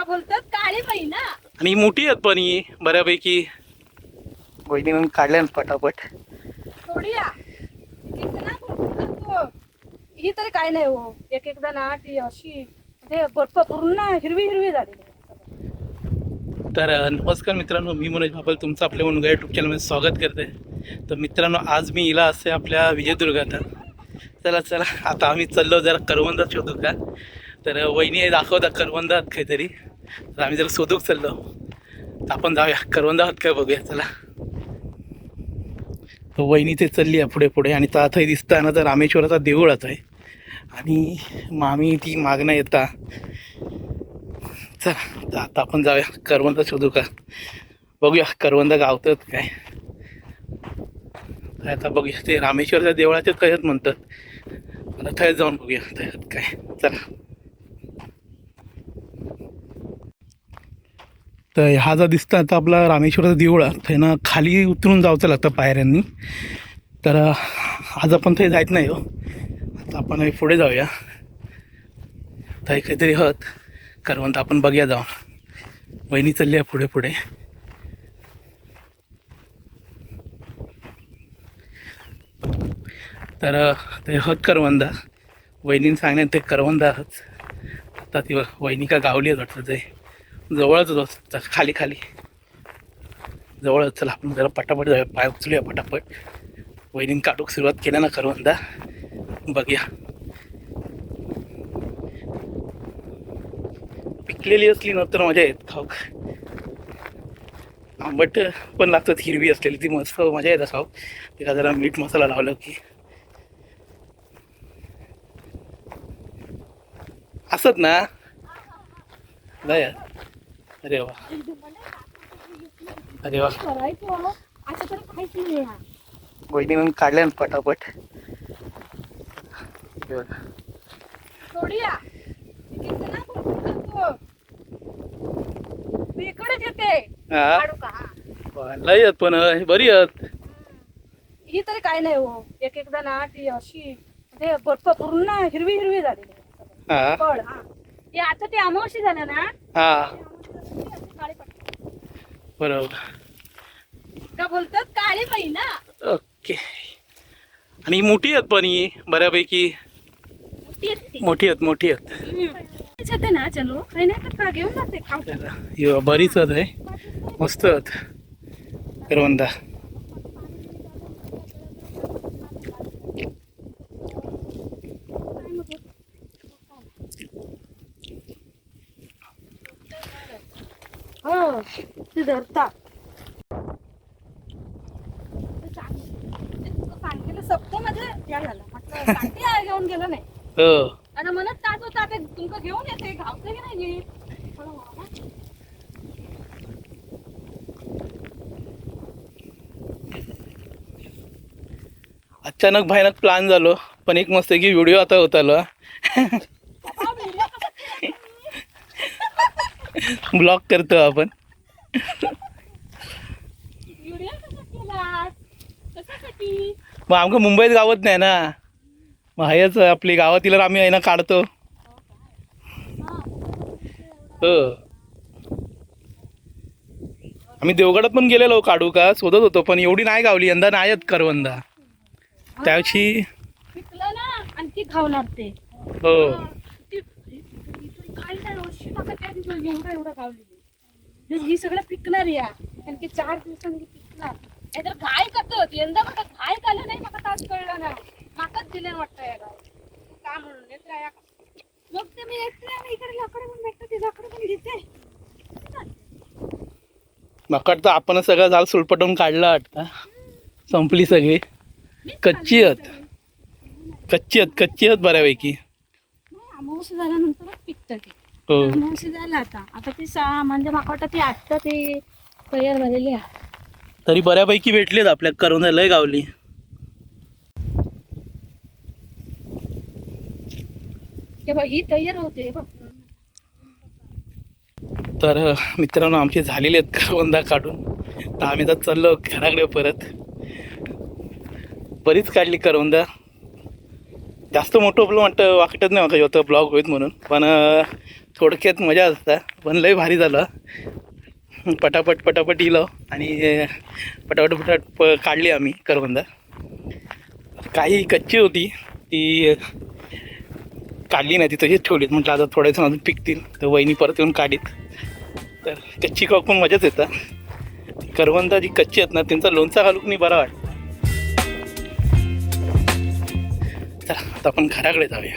का बोलतात? काळी बाई ना आणि ही मोठी आहेत पण ही बऱ्यापैकी. वहिनी काढल्या ना पटापट. थोडी या एक एकदा ना बोलतात तो. ही तरी काय नाही हो. एक एकदा ना ती अशी ते बर्फ पूर्ण हिरवी हिरवी झाली. तर अ, नमस्कार मित्रांनो मी मनोज बापल तुमचं आपल्या मुलगा यूट्यूब चॅनलमध्ये स्वागत करते. तर मित्रांनो आज मी इला असते आपल्या विजयदुर्गात. चला चला आता आम्ही चाललो जरा करवंदात शोधू का? तर अ, वहिनी दाखवता करवंदात काहीतरी. तर आम्ही जरा शोधूक चाललो तर आपण जाऊया. करवंदात काय बघूया चला. तर वहिनी ते चालली आहे पुढे पुढे आणि तर थंय दिसता ना तर रामेश्वराचा देऊळच आहे. आणि मामी ती मागणं येता. चला तर आता आपण जाऊया. करवंद शोधू का? बघूया करवंद गावतात काय? आता बघूया ते रामेश्वरच्या देवळाचे कयत म्हणतात. मला थंय जाऊन बघूया थंय काय. चला. तर हा जो दिसता आता आपला रामेश्वराचा देऊळ आहे थंय ना खाली उतरून जावचं लागतं पायऱ्यांनी. तर आज आपण थंय जायत नाही हो. आता आपण पुढे जाऊया. थंय काहीतरी हत करवंत आपण बघूया जाऊन. वहिनी चालली आहे पुढे पुढे. तर ते हत करवंदा. वहिनीने सांगण्यात ते करवंदा हत आता ती वहिनी का गावली आहे वाटतं ते. जवळच खाली खाली. जवळच चला आपण जरा पटापट जाऊया पाय उचलूया पटापट. वहिनीने काटूक सुरुवात केल्या ना करवंदा बघूया. पिकलेली असली ना तर मजा येत खाऊक. आंबट पण लागतात हिरवी असलेली ती मस्त मजा येतं खाऊ तिला जरा मीठ मसाला लावलं की. असत ना? नाही अरे वा. अरे वा. आहे. वहिनी काढल्या ना पटापट. बघा. थोडी या एक एकदा ना बोलतात तो. मी इकडेच येते. काढू का. पण लय आहेत पण बरी आहेत. ही तरी काय नाही हो. एक एकदा ना ती अशी. ते बर्फ पूर्ण हिरवी हिरवी झाली हा? आता ते अमावशी झालं ना? हा ते अमावशी झाली, अशी काळी पडते. बरोबर. का बोलतात? काळी बाई ना. ओके. आणि मोठी आहेत पण ही बऱ्यापैकी. मोठी आहेत मोठी आहेत ना चलो. घेऊन बरीच आहेत आहे मस्त आहेत. करवंदा हो ते धरतात सांगितलं सप्त मध्ये या झालं. म्हटलं सांगते आहे घेऊन गेलं नाही. हो. आणि म्हणत ताज होता ते तुमचं घेऊन येते घावतं की नाही नीट? म्हणलं, "वा, वा." अचानक भयानक प्लॅन झालो पण एक मस्त की व्हिडिओ आता होत आलो बाबा, व्हिडिओ कसा केला तुम्ही? ब्लॉग करतो आपण. मग आमका मुंबईत गावत नाही ना मग हायच आपली गावातील आम्ही आहे ना काढतो हा. हो आम्ही देवगडात पण गेलेलो काढू का शोधत होतो पण एवढी नाही गावली यंदा नाही आहेत करवंदा त्याशी पिकलं ना आणि ती खावणार ते हो ही सगळं पिकणार या. कारण की चार दिवसांनी पिकणार. नाहीतर घाय करत? यंदा मला घाय झालं नाही मला तास कळलं ना माकाच दिले वाटतं या गाय का म्हणून? नेत्रा या. मग ते मी एकटे आणि इकडे लाकडं पण भेटतं ते लाकडं पण घेते. मग तर आपण सगळं झालं सुलपटवून काढलं वाटतं. संपली सगळी. कच्ची आहेत. कच्ची आहेत कच्ची आहेत बऱ्यापैकी. अमावस्या झाल्यानंतरच पिकतं ते. झालं आता. आता ती सहा म्हणजे माका वाटतं ती आत्ता ते तयार झालेली आहे. तरी बऱ्यापैकी भेटलीत आपल्या करवंदा लय गावली. हे बघ ही तयार होते. हे बघ. तर मित्रांनो आमचे झालेले आहेत करवंदा काढून. तर आम्ही तर चाललो घराकडे परत. बरीच काढली करवंदा. जास्त मोठं ब्लॉग वाटतं वाटत नाही माका होतं ब्लॉग होईत म्हणून. पण थोडक्यात मजा असता. पण लय भारी झालं. पटापट पटापट इलो. आणि पटापट पटापट प काढली आम्ही करवंदा. काही कच्ची होती. ती काढली नाही ती तशीच ठेवलीत म्हटलं आता थोड्याच अजून पिकतील. तर वहिनी परत येऊन काढीत. तर कच्ची कापून मजाच येतात करवंदा जी कच्ची आहेत ना त्यांचा लोणचा घालून नाही बरा वाटतं. चला आता आपण घराकडे जाऊया.